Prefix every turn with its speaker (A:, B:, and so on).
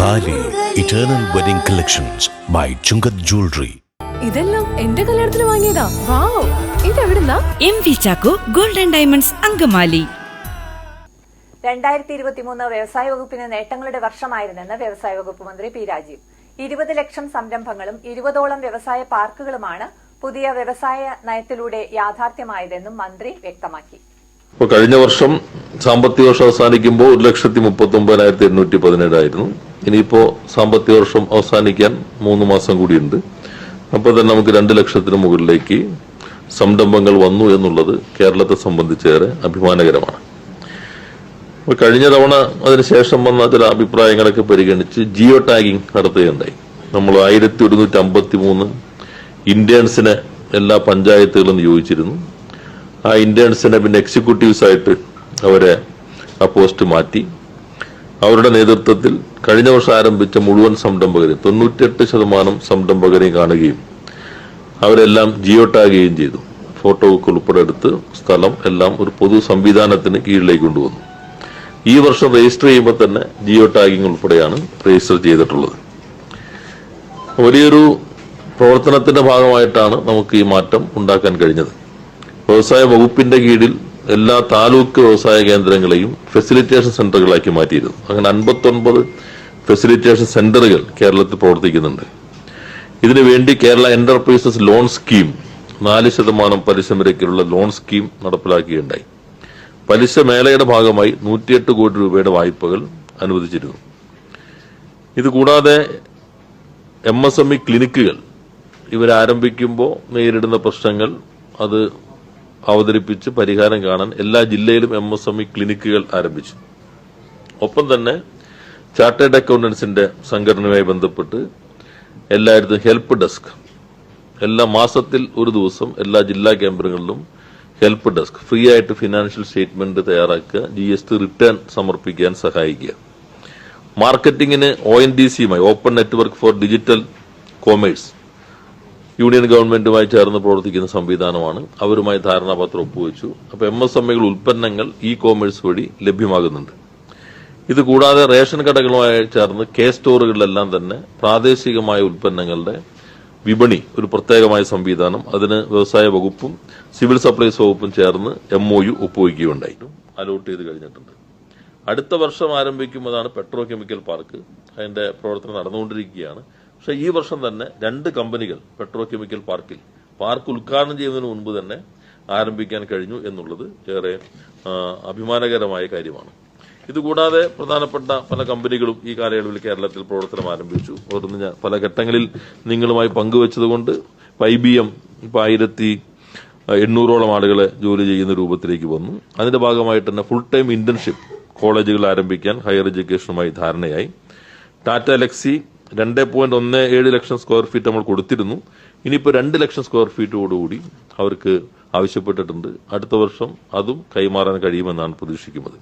A: Thali eternal wedding collections by Chungath jewellery
B: ഇതെല്ലാം എന്റെ കല്യാണത്തിന് വാങ്ങിയതാ. വാവ്. ഇതെവിടുന്നാ?
C: M V Chacko golden diamonds Angamaly.
D: രണ്ടായിരത്തി ഇരുപത്തിമൂന്ന് വ്യവസായ വകുപ്പിന് നേട്ടങ്ങളുടെ വർഷമായിരുന്നെന്ന് വ്യവസായ വകുപ്പ് മന്ത്രി പി രാജീവ്. ഇരുപത് ലക്ഷം സംരംഭങ്ങളും ഇരുപതോളം വ്യവസായ പാർക്കുകളുമാണ് പുതിയ വ്യവസായ നയത്തിലൂടെ യാഥാർത്ഥ്യമായതെന്നും മന്ത്രി വ്യക്തമാക്കി.
E: കഴിഞ്ഞ വർഷം സാമ്പത്തിക വർഷം അവസാനിക്കുമ്പോൾ ഒരു ലക്ഷത്തി മുപ്പത്തി ഒമ്പതിനായിരത്തി എണ്ണൂറ്റി പതിനേഴായിരുന്നു. ഇനിയിപ്പോ സാമ്പത്തിക വർഷം അവസാനിക്കാൻ മൂന്ന് മാസം കൂടിയുണ്ട്. അപ്പോൾ തന്നെ നമുക്ക് രണ്ട് ലക്ഷത്തിന് മുകളിലേക്ക് സംരംഭങ്ങൾ വന്നു എന്നുള്ളത് കേരളത്തെ സംബന്ധിച്ചേറെ അഭിമാനകരമാണ്. അപ്പോൾ കഴിഞ്ഞ തവണ അതിനുശേഷം വന്ന ചില അഭിപ്രായങ്ങളൊക്കെ പരിഗണിച്ച് ജിയോ ടാഗിംഗ് നടത്തുകയുണ്ടായി. നമ്മൾ ആയിരത്തി ഒരുന്നൂറ്റി അമ്പത്തി മൂന്ന് ഇന്ത്യൻസിനെ എല്ലാ പഞ്ചായത്തുകളും നിയോഗിച്ചിരുന്നു. ആ ഇന്റേൺസിനെ പിന്നെ എക്സിക്യൂട്ടീവ്സ് ആയിട്ട് അവരെ ആ പോസ്റ്റ് മാറ്റി. അവരുടെ നേതൃത്വത്തിൽ കഴിഞ്ഞ വർഷം ആരംഭിച്ച മുഴുവൻ സംരംഭകരെയും തൊണ്ണൂറ്റിയെട്ട് ശതമാനം സംരംഭകരെയും കാണുകയും അവരെല്ലാം ജിയോ ടാഗ് ചെയ്യുകയും ചെയ്തു ഫോട്ടോ ഒക്കെ ഉൾപ്പെടെ എടുത്ത് സ്ഥലം എല്ലാം ഒരു പൊതു സംവിധാനത്തിന് കീഴിലേക്ക് കൊണ്ടുവന്നു. ഈ വർഷം രജിസ്റ്റർ ചെയ്യുമ്പോൾ തന്നെ ജിയോ ടാഗിംഗ് ഉൾപ്പെടെയാണ് രജിസ്റ്റർ ചെയ്തിട്ടുള്ളത്. വലിയൊരു പ്രവർത്തനത്തിന്റെ ഭാഗമായിട്ടാണ് നമുക്ക് ഈ മാറ്റം ഉണ്ടാക്കാൻ കഴിഞ്ഞത്. വ്യവസായ വകുപ്പിന്റെ കീഴിൽ എല്ലാ താലൂക്ക് വ്യവസായ കേന്ദ്രങ്ങളെയും ഫെസിലിറ്റേഷൻ സെന്ററുകളാക്കി മാറ്റിയിരുന്നു. അങ്ങനെ അൻപത്തൊൻപത് ഫെസിലിറ്റേഷൻ സെന്ററുകൾ കേരളത്തിൽ പ്രവർത്തിക്കുന്നുണ്ട്. ഇതിനു വേണ്ടി കേരള എന്റർപ്രൈസസ് ലോൺ സ്കീം നാല് ശതമാനം പലിശ നിരക്കിലുള്ള ലോൺ സ്കീം നടപ്പിലാക്കുകയുണ്ടായി. പലിശ മേളയുടെ ഭാഗമായി നൂറ്റിയെട്ട് കോടി രൂപയുടെ വായ്പകൾ അനുവദിച്ചിരുന്നു. ഇതുകൂടാതെ എം എസ് എം ഇ ക്ലിനിക്കുകൾ ഇവരാരംഭിക്കുമ്പോൾ നേരിടുന്ന പ്രശ്നങ്ങൾ അത് അവതരിപ്പിച്ച് പരിഹാരം കാണാൻ എല്ലാ ജില്ലയിലും എം എസ് എം ഇ ക്ലിനിക്കുകൾ ആരംഭിച്ചു. ഒപ്പം തന്നെ ചാർട്ടേഡ് അക്കൗണ്ടൻസിന്റെ സംഘടനയുമായി ബന്ധപ്പെട്ട് എല്ലായിടത്തും ഹെൽപ്പ് ഡെസ്ക്. എല്ലാ മാസത്തിൽ ഒരു ദിവസം എല്ലാ ജില്ലാ കേന്ദ്രങ്ങളിലും ഹെൽപ്പ് ഡെസ്ക്. ഫ്രീ ആയിട്ട് ഫിനാൻഷ്യൽ സ്റ്റേറ്റ്മെന്റ് തയ്യാറാക്കുക ജി എസ് ടി റിട്ടേൺ സമർപ്പിക്കാൻ സഹായിക്കുക. മാർക്കറ്റിംഗിന് O N D സിയുമായി open network for digital commerce. Union ഗവൺമെന്റുമായി ചേർന്ന് പ്രവർത്തിക്കുന്ന സംവിധാനമാണ്. അവരുമായി ധാരണാപത്രം ഒപ്പുവെച്ചു. അപ്പോൾ എം എസ് എം ഉൽപ്പന്നങ്ങൾ ഇ കോമേഴ്സ് വഴി ലഭ്യമാകുന്നുണ്ട്. ഇത് കൂടാതെ റേഷൻ കടകളുമായി ചേർന്ന് കെ സ്റ്റോറുകളിലെല്ലാം തന്നെ പ്രാദേശികമായ ഉൽപ്പന്നങ്ങളുടെ വിപണി ഒരു പ്രത്യേകമായ സംവിധാനം അതിന് വ്യവസായ വകുപ്പും സിവിൽ സപ്ലൈസ് വകുപ്പും ചേർന്ന് എം ഒ യു ഒപ്പുവയ്ക്കുകയുണ്ടായി അലോട്ട് ചെയ്ത് കഴിഞ്ഞിട്ടുണ്ട്. അടുത്ത വർഷം ആരംഭിക്കുമ്പോഴാണ് പെട്രോ കെമിക്കൽ പാർക്ക് അതിന്റെ പ്രവർത്തനം നടന്നുകൊണ്ടിരിക്കുകയാണ്. പക്ഷേ ഈ വർഷം തന്നെ രണ്ട് കമ്പനികൾ പെട്രോ കെമിക്കൽ പാർക്കിൽ പാർക്ക് ഉദ്ഘാടനം ചെയ്യുന്നതിന് മുൻപ് തന്നെ ആരംഭിക്കാൻ കഴിഞ്ഞു എന്നുള്ളത് ഏറെ അഭിമാനകരമായ കാര്യമാണ്. ഇതുകൂടാതെ പ്രധാനപ്പെട്ട പല കമ്പനികളും ഈ കാലയളവിൽ കേരളത്തിൽ പ്രവർത്തനം ആരംഭിച്ചു. തുടർന്ന് ഞാൻ പല ഘട്ടങ്ങളിൽ നിങ്ങളുമായി പങ്കുവച്ചതുകൊണ്ട് ഐ ബി എം ഇപ്പൊ ആയിരത്തി എണ്ണൂറോളം ആളുകളെ ജോലി ചെയ്യുന്ന രൂപത്തിലേക്ക് വന്നു. അതിന്റെ ഭാഗമായിട്ട് തന്നെ ഫുൾ ടൈം ഇന്റേൺഷിപ്പ് കോളേജുകൾ ആരംഭിക്കാൻ ഹയർ എഡ്യൂക്കേഷനുമായി ധാരണയായി. ടാറ്റ ലെക്സി രണ്ട് പോയിന്റ് ഒന്ന് ഏഴ് ലക്ഷം സ്ക്വയർ ഫീറ്റ് നമ്മൾ കൊടുത്തിരുന്നു. ഇനിയിപ്പോൾ രണ്ട് ലക്ഷം സ്ക്വയർ ഫീറ്റോടുകൂടി അവർക്ക് ആവശ്യപ്പെട്ടിട്ടുണ്ട്. അടുത്ത വർഷം അതും കൈമാറാൻ കഴിയുമെന്നാണ് പ്രതീക്ഷിക്കുന്നത്.